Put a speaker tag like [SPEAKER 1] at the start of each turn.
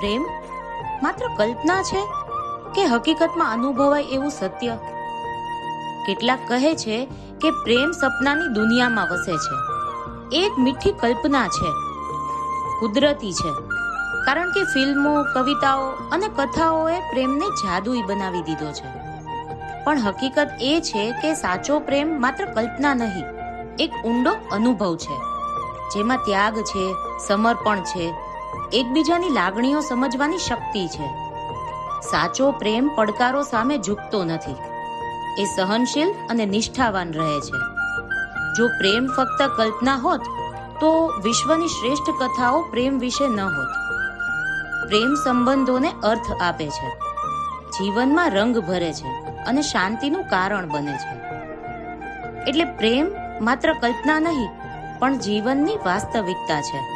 [SPEAKER 1] પ્રેમ? માત્ર કલ્પના છે કે હકીકતમાં અનુભવાય એવું સત્ય? કેટલાક કહે છે કે પ્રેમ સપનાની દુનિયામાં વસે છે. એક મીઠી કલ્પના છે. કુદરતી છે. કારણ કે ફિલ્મો, કવિતાઓ અને કથાઓએ પ્રેમને જાદુઈ બનાવી દીધો છે. પણ હકીકત એ છે કે સાચો પ્રેમ માત્ર કલ્પના નહીં, એક ઊંડો અનુભવ છે. જેમાં ત્યાગ છે, સમર્પણ છે એકબીજાની લાગણીઓ સમજવાની શક્તિ છે. સાચો પ્રેમ પડકારો સામે ઝૂકતો નથી. એ સહનશીલ અને નિષ્ઠાવાન રહે છે. જો પ્રેમ ફક્ત કલ્પના હોત, તો વિશ્વની શ્રેષ્ઠ કથાઓ પ્રેમ વિશે ન હોત. પ્રેમ સંબંધોને અર્થ આપે છે. જીવનમાં રંગ ભરે છે અને શાંતિનું કારણ બને છે. એટલે પ્રેમ માત્ર કલ્પના નહીં, પણ જીવનની વાસ્તવિકતા છે.